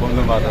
먹는 바다.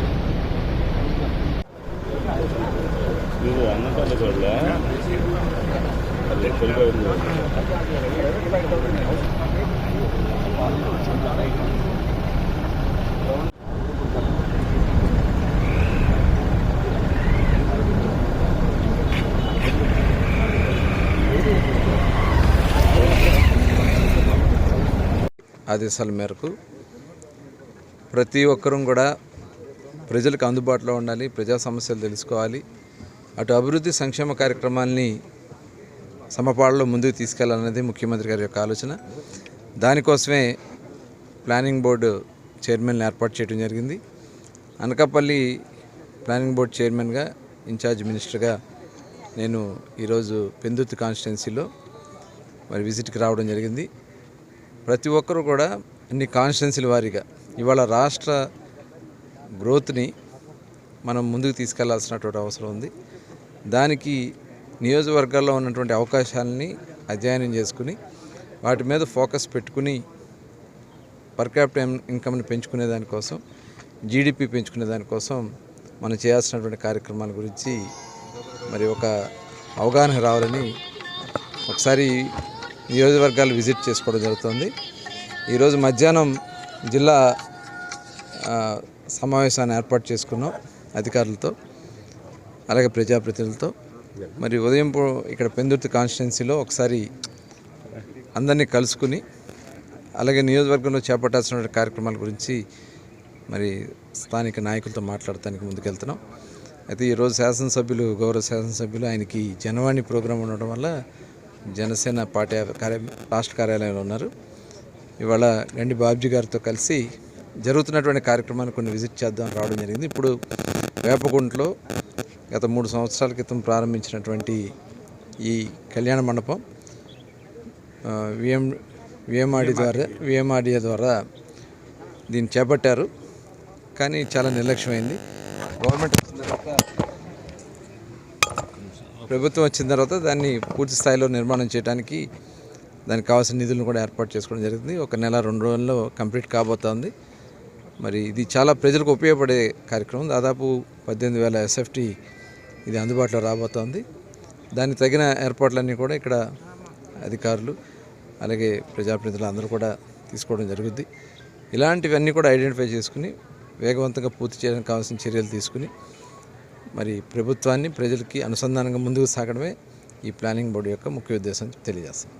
ನೀವು ಅನ್ನ ತಂದುಕೊಳ್ಳ ಅಲ್ಲಿ ಕೊಲ್ಬೋದು ఆదేశాల మేరకు ప్రతి ఒక్కరూ కూడా ప్రజలకు అందుబాటులో ఉండాలి ప్రజా సమస్యలు తెలుసుకోవాలి అటు అభివృద్ధి సంక్షేమ కార్యక్రమాల్ని సమపాళ్ళలో ముందుకు తీసుకెళ్ళాలనేది ముఖ్యమంత్రి గారి యొక్క ఆలోచన. దానికోసమే ప్లానింగ్ బోర్డు చైర్మన్ని ఏర్పాటు చేయడం జరిగింది. అనకాపల్లి ప్లానింగ్ బోర్డు చైర్మన్గా ఇన్ఛార్జ్ మినిస్టర్గా నేను ఈరోజు పెందుర్తి కాన్స్టిట్యున్సీలో మరి విజిట్కి రావడం జరిగింది. ప్రతి ఒక్కరూ కూడా అన్ని కాన్స్టిట్యున్సీల వారీగా ఇవాళ రాష్ట్ర గ్రోత్ని మనం ముందుకు తీసుకెళ్ళాల్సినటువంటి అవసరం ఉంది. దానికి నియోజకవర్గాల్లో ఉన్నటువంటి అవకాశాలని అధ్యయనం చేసుకుని వాటి మీద ఫోకస్ పెట్టుకుని పర్ క్యాపిటల్ ఇన్కమ్ని పెంచుకునే దానికోసం జీడిపి పెంచుకునే దానికోసం మనం చేయాల్సినటువంటి కార్యక్రమాల గురించి మరి ఒక అవగాహన రావాలని ఒకసారి నియోజకవర్గాలు విజిట్ చేసుకోవడం జరుగుతుంది. ఈరోజు మధ్యాహ్నం జిల్లా సమావేశాన్ని ఏర్పాటు చేసుకున్నాం. అధికారులతో అలాగే ప్రజాప్రతినిధులతో. మరి ఉదయం ఇక్కడ పెందుర్తి కాన్స్టిట్యున్సీలో ఒకసారి అందరినీ కలుసుకుని అలాగే నియోజకవర్గంలో చేపట్టాల్సిన కార్యక్రమాల గురించి మరి స్థానిక నాయకులతో మాట్లాడటానికి ముందుకెళ్తున్నాం. అయితే ఈరోజు శాసనసభ్యులు గౌరవ శాసనసభ్యులు ఆయనకి జనవాణి ప్రోగ్రాం ఉండడం వల్ల జనసేన పార్టీ కార్య రాష్ట్ర కార్యాలయంలో ఉన్నారు. ఇవాళ గండి బాబ్జీ గారితో కలిసి జరుగుతున్నటువంటి కార్యక్రమాన్ని కొన్ని విజిట్ చేద్దాం రావడం జరిగింది. ఇప్పుడు వేపగుంట్లో గత మూడు సంవత్సరాల క్రితం ప్రారంభించినటువంటి ఈ కళ్యాణ మండపం విఎం విఎంఆర్డి ద్వారా విఎంఆర్డిఏ ద్వారా దీన్ని చేపట్టారు. కానీ చాలా నిర్లక్ష్యమైంది. గవర్నమెంట్ వచ్చిన తర్వాత ప్రభుత్వం వచ్చిన తర్వాత దాన్ని పూర్తి స్థాయిలో నిర్మాణం చేయడానికి దానికి కావాల్సిన నిధులను కూడా ఏర్పాటు చేసుకోవడం జరిగింది. ఒక నెల రెండు రోజుల్లో కంప్లీట్ కాబోతోంది. మరి ఇది చాలా ప్రజలకు ఉపయోగపడే కార్యక్రమం. దాదాపు పద్దెనిమిది వేల ఎస్ఎఫ్టీ ఇది అందుబాటులో రాబోతోంది. దానికి తగిన ఏర్పాట్లన్నీ కూడా ఇక్కడ అధికారులు అలాగే ప్రజాప్రతినిధులు అందరూ కూడా తీసుకోవడం జరుగుద్ది. ఇలాంటివన్నీ కూడా ఐడెంటిఫై చేసుకుని వేగవంతంగా పూర్తి చేయడానికి కావాల్సిన చర్యలు తీసుకుని మరి ప్రభుత్వాన్ని ప్రజలకి అనుసంధానంగా ముందుకు సాగడమే ఈ ప్లానింగ్ బోర్డు యొక్క ముఖ్య ఉద్దేశం తెలియజేస్తాం.